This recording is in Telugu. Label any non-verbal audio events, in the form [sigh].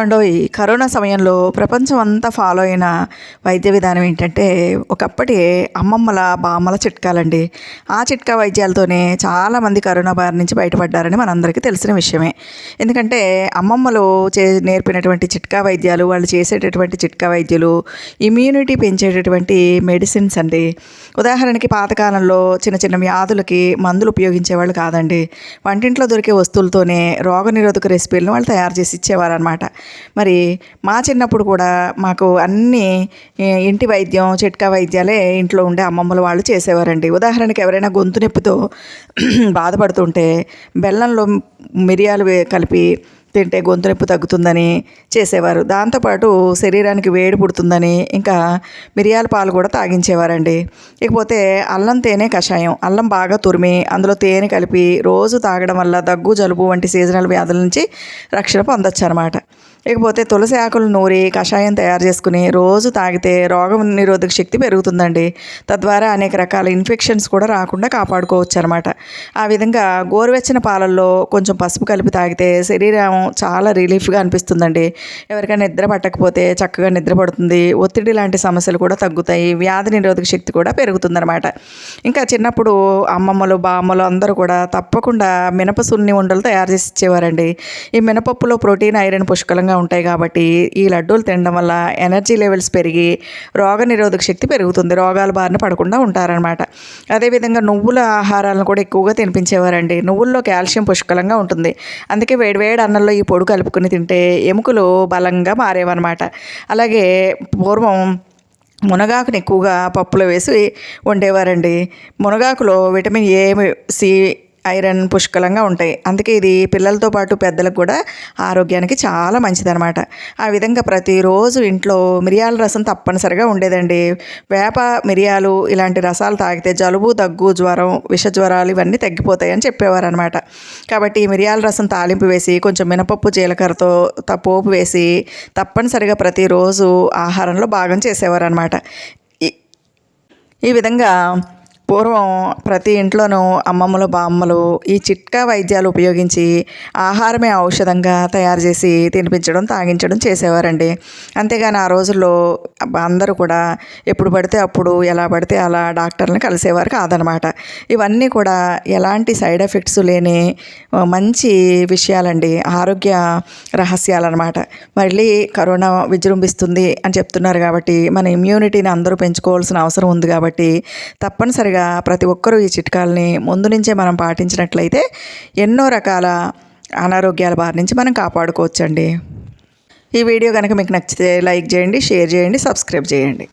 ఏమండో ఈ కరోనా సమయంలో ప్రపంచం అంతా ఫాలో అయిన వైద్య విధానం ఏంటంటే ఒకప్పటి అమ్మమ్మల బామ్మల చిట్కాలండి. ఆ చిట్కా వైద్యాలతోనే చాలామంది కరోనా బారి నుంచి బయటపడ్డారని మనందరికీ తెలిసిన విషయమే. ఎందుకంటే అమ్మమ్మలు చే నేర్పినటువంటి చిట్కా వైద్యాలు వాళ్ళు చేసేటటువంటి చిట్కా వైద్యులు ఇమ్యూనిటీ పెంచేటటువంటి మెడిసిన్స్ అండి. ఉదాహరణకి పాతకాలంలో చిన్న చిన్న వ్యాధులకి మందులు ఉపయోగించేవాళ్ళు కాదండి. వంటింట్లో దొరికే వస్తువులతోనే రోగనిరోధక రెసిపీలను వాళ్ళు తయారు చేసి ఇచ్చేవారు అనమాట మరి మా చిన్నప్పుడు కూడా మాకు అన్ని ఇంటి వైద్యం చిట్కా వైద్యాలే ఇంట్లో ఉండే అమ్మమ్మలు వాళ్ళు చేసేవారండి. ఉదాహరణకి ఎవరైనా గొంతు నొప్పితో [clears throat] బాధపడుతుంటే బెల్లంలో మిరియాలు కలిపి తింటే గొంతు నొప్పి తగ్గుతుందని చేసేవారు. దాంతోపాటు శరీరానికి వేడి పుడుతుందని ఇంకా మిరియాల పాలు కూడా తాగించేవారండి. ఇకపోతే అల్లం తేనె కషాయం అల్లం బాగా తురిమి అందులో తేనె కలిపి రోజు తాగడం వల్ల దగ్గు జలుబు వంటి సీజనల్ వ్యాధుల నుంచి రక్షణ పొందొచ్చు అనమాట ఇకపోతే తులసి ఆకులు నూరి కషాయం తయారు చేసుకుని రోజు తాగితే రోగం నిరోధక శక్తి పెరుగుతుందండి. తద్వారా అనేక రకాల ఇన్ఫెక్షన్స్ కూడా రాకుండా కాపాడుకోవచ్చు అనమాట ఆ విధంగా గోరువెచ్చని పాలల్లో కొంచెం పసుపు కలిపి తాగితే శరీరం చాలా రిలీఫ్గా అనిపిస్తుందండి. ఎవరికైనా నిద్ర పట్టకపోతే చక్కగా నిద్ర పడుతుంది. ఒత్తిడి లాంటి సమస్యలు కూడా తగ్గుతాయి. వ్యాధి నిరోధక శక్తి కూడా పెరుగుతుందన్నమాట. ఇంకా చిన్నప్పుడు అమ్మమ్మలు బామ్మలు అందరూ కూడా తప్పకుండా మినప సున్ని ఉండలు తయారు చేసి ఇచ్చేవారండి. ఈ మినపప్పులో ప్రోటీన్ ఐరన్ పుష్కలంగా ఉంటాయి కాబట్టి ఈ లడ్డూలు తినడం వల్ల ఎనర్జీ లెవెల్స్ పెరిగి రోగ నిరోధక శక్తి పెరుగుతుంది. రోగాల బారిన పడకుండా ఉంటారనమాట అదేవిధంగా నువ్వుల ఆహారాలను కూడా ఎక్కువగా తినిపించేవారండి. నువ్వుల్లో కాల్షియం పుష్కలంగా ఉంటుంది. అందుకే వేడివేడి అన్నంలో ఈ పొడి కలుపుకొని తింటే ఎముకలు బలంగా మారేవన్నమాట. అలాగే పూర్వం మునగాకుని ఎక్కువగా పప్పులో వేసి వండేవారండి. మునగాకులో విటమిన్ ఏ సి ఐరన్ పుష్కలంగా ఉంటాయి. అందుకే ఇది పిల్లలతో పాటు పెద్దలకు కూడా ఆరోగ్యానికి చాలా మంచిదనమాట ఆ విధంగా ప్రతిరోజు ఇంట్లో మిరియాల రసం తప్పనిసరిగా ఉండేదండి. వేప మిరియాలు ఇలాంటి రసాలు తాగితే జలుబు దగ్గు జ్వరం విష జ్వరాలు ఇవన్నీ తగ్గిపోతాయని చెప్పేవారనమాట కాబట్టి ఈ మిరియాల రసం తాలింపు వేసి కొంచెం మినపప్పు జీలకర్రతో త- పోపు వేసి తప్పనిసరిగా ప్రతిరోజు ఆహారంలో భాగం చేసేవారనమాట ఈ ఈ విధంగా పూర్వం ప్రతి ఇంట్లోనూ అమ్మమ్మలు బామ్మలు ఈ చిట్కా వైద్యాలు ఉపయోగించి ఆహారమే ఔషధంగా తయారు చేసి తినిపించడం తాగించడం చేసేవారండి. అంతేగాని ఆ రోజుల్లో అందరూ కూడా ఎప్పుడు పడితే అప్పుడు ఎలా పడితే అలా డాక్టర్ని కలిసేవారు కాదనమాట. ఇవన్నీ కూడా ఎలాంటి సైడ్ ఎఫెక్ట్స్ లేని మంచి విషయాలండి. ఆరోగ్య రహస్యాలన్నమాట మళ్ళీ కరోనా విజృంభిస్తుంది అని చెప్తున్నారు కాబట్టి మన ఇమ్యూనిటీని అందరూ పెంచుకోవాల్సిన అవసరం ఉంది కాబట్టి తప్పనిసరిగా ప్రతి ఒక్కరూ ఈ చిట్కాలని ముందు నుంచే మనం పాటించినట్లయితే ఎన్నో రకాల అనారోగ్యాల బారి నుంచి మనం కాపాడుకోవచ్చండి. ఈ వీడియో కనుక మీకు నచ్చితే లైక్ చేయండి షేర్ చేయండి సబ్స్క్రైబ్ చేయండి.